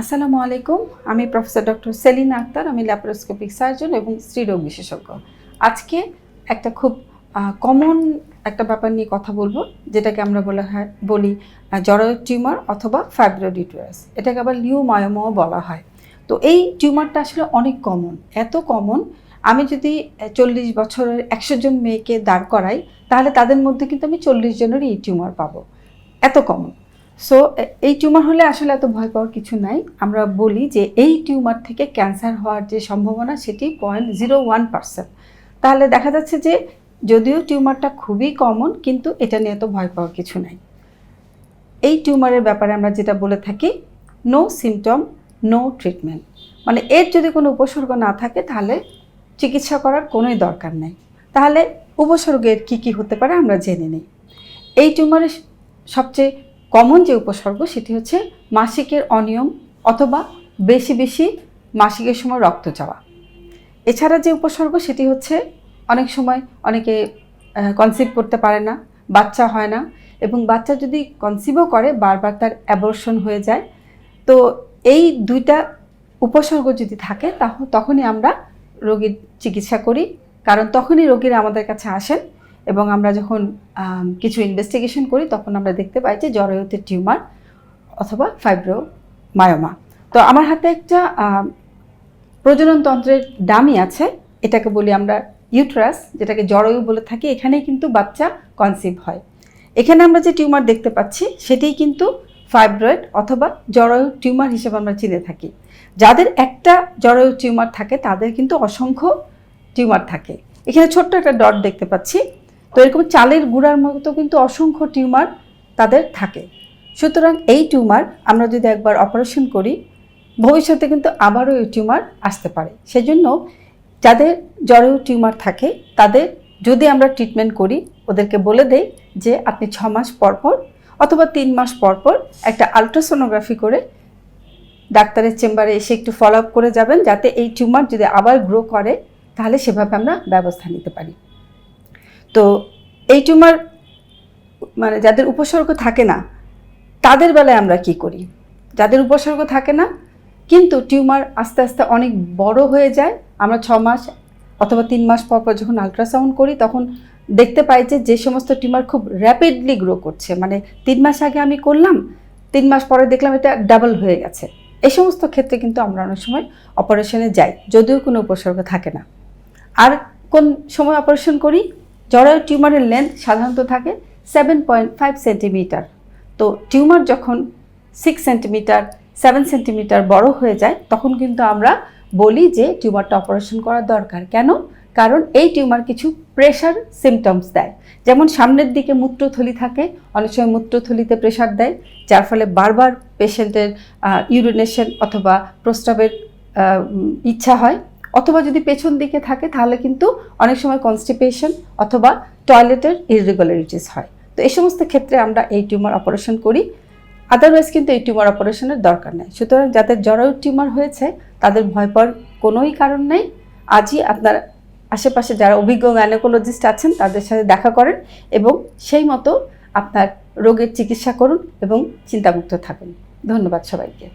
আসসালামু আলাইকুম। আমি প্রফেসর ডক্টর সেলিনা আক্তার, আমি ল্যাপারোস্কোপিক সার্জন এবং স্ত্রীরোগ বিশেষজ্ঞ। আজকে একটা খুব কমন একটা ব্যাপার নিয়ে কথা বলব, যেটাকে আমরা বলা হয়, বলি জরায়ু টিউমার অথবা ফাইব্রোডিটুয়াস এটাকে আবার লিউমায়োমাও বলা হয়। তো এই টিউমারটা আসলে অনেক কমন এত কমন আমি যদি চল্লিশ বছরের একশো জন মেয়েকে দাঁড় করাই, তাহলে তাদের মধ্যে কিন্তু আমি চল্লিশ জনেরই এই টিউমার পাবো। এত কমন সো এই টিউমার হলে আসলে এত ভয় পাওয়ার কিছু নাই। আমরা বলি যে এই টিউমার থেকে ক্যান্সার হওয়ার যে সম্ভাবনা, সেটি পয়েন্ট জিরো ওয়ান পার্সেন্ট তাহলে দেখা যাচ্ছে যে যদিও টিউমারটা খুবই কমন কিন্তু এটা নিয়ে এত ভয় পাওয়ার কিছু নাই। এই টিউমারের ব্যাপারে আমরা যেটা বলে থাকি নো সিমটম নো ট্রিটমেন্ট মানে এর যদি কোনো উপসর্গ না থাকে, তাহলে চিকিৎসা করার কোনোই দরকার নেই। তাহলে উপসর্গের কি কি হতে পারে আমরা জেনে নিই। এই টিউমারের সবচেয়ে কমন যে উপসর্গ সেটি হচ্ছে মাসিকের অনিয়ম অথবা বেশি বেশি মাসিকের সময় রক্ত যাওয়া এছাড়া যে উপসর্গ সেটি হচ্ছে অনেক সময় অনেকে কনসিভ করতে পারে না, বাচ্চা হয় না এবং বাচ্চা যদি কনসিভও করে বারবার তার অ্যাবর্শন হয়ে যায়, তো এই দুইটা উপসর্গ যদি থাকে তখনই আমরা রোগীর চিকিৎসা করি। কারণ তখনই রোগীরা আমাদের কাছে আসেন এবং আমরা যখন কিছু ইনভেস্টিগেশন করি, তখন আমরা দেখতে পাই যে জরায়ুতে টিউমার অথবা ফাইব্রো মায়োমা তো আমার হাতে একটা প্রজননতন্ত্রের ডামি আছে। এটাকে বলি আমরা ইউট্রাস যেটাকে জরায়ু বলে থাকি। এখানেই কিন্তু বাচ্চা কনসিভ হয়। এখানে আমরা যে টিউমার দেখতে পাচ্ছি, সেটাই কিন্তু ফাইব্রয়েড অথবা জরায়ু টিউমার হিসেবে আমরা চিনে থাকি। যাদের একটা জরায়ু টিউমার থাকে, তাদের কিন্তু অসংখ্য টিউমার থাকে। এখানে ছোট্ট একটা ডট দেখতে পাচ্ছি। তো এরকম চালের গুঁড়ার মতো কিন্তু অসংখ্য টিউমার তাদের থাকে। সুতরাং এই টিউমার আমরা যদি একবার অপারেশন করি, ভবিষ্যতে কিন্তু আবারও এই টিউমার আসতে পারে। সেজন্য যাদের জ্বরেও টিউমার থাকে, তাদের যদি আমরা ট্রিটমেন্ট করি, ওদেরকে বলে দেই যে আপনি ছ মাস পর পর অথবা তিন মাস পর পর একটা আলট্রাসোনোগ্রাফি করে ডাক্তারের চেম্বারে এসে একটু ফলো আপ করে যাবেন, যাতে এই টিউমার যদি আবার গ্রো করে, তাহলে সেভাবে আমরা ব্যবস্থা নিতে পারি। তো এই টিউমার মানে যাদের উপসর্গ থাকে না, তাদের বেলায় আমরা কি করি? যাদের উপসর্গ থাকে না, কিন্তু টিউমার আস্তে আস্তে অনেক বড় হয়ে যায়, আমরা ছ মাস অথবা তিন মাস পর পর যখন আলট্রাসাউন্ড করি, তখন দেখতে পাই যে যে সমস্ত টিউমার খুব র্যাপিডলি গ্রো করছে। মানে তিন মাস আগে আমি করলাম, তিন মাস পরে দেখলাম এটা ডাবল হয়ে গেছে। এই সমস্ত ক্ষেত্রে কিন্তু আমরা অনেক সময় অপারেশনে যাই, যদিও কোনো উপসর্গ থাকে না। আর কোন সময় অপারেশন করি? জরায়ু টিউমারের লেন্থ সাধারণত থাকে সেভেন পয়েন্ট ফাইভ সেন্টিমিটার তো টিউমার যখন সিক্স সেন্টিমিটার সেভেন সেন্টিমিটার বড় হয়ে যায়, তখন কিন্তু আমরা বলি যে টিউমারটা অপারেশন করা দরকার। কেন? কারণ এই টিউমার কিছু প্রেশার সিমটমস দেয়। যেমন সামনের দিকে মূত্রথলি থাকে, অনেক সময় মূত্রথলিতে প্রেশার দেয়, যার ফলে বারবার পেশেন্টের ইউরিনেশন অথবা প্রস্রাবের ইচ্ছা হয়। অথবা যদি পেছন দিকে থাকে, তাহলে কিন্তু অনেক সময় কনস্টিপেশন অথবা টয়লেটের ইরেগুলারিটিস হয়। তো এই সমস্ত ক্ষেত্রে আমরা এই টিউমার অপারেশন করি। আদারওয়াইজ কিন্তু এই টিউমার অপারেশনের দরকার নেই। সুতরাং যাদের জরায়ু টিউমার হয়েছে, তাদের ভয় পাওয়ার কোনোই কারণ নেই। আজই আপনার আশেপাশে যারা অভিজ্ঞ গাইনোকোলজিস্ট আছেন, তাদের সাথে দেখা করেন এবং সেই মতো আপনার রোগের চিকিৎসা করুন এবং চিন্তামুক্ত থাকুন। ধন্যবাদ সবাইকে।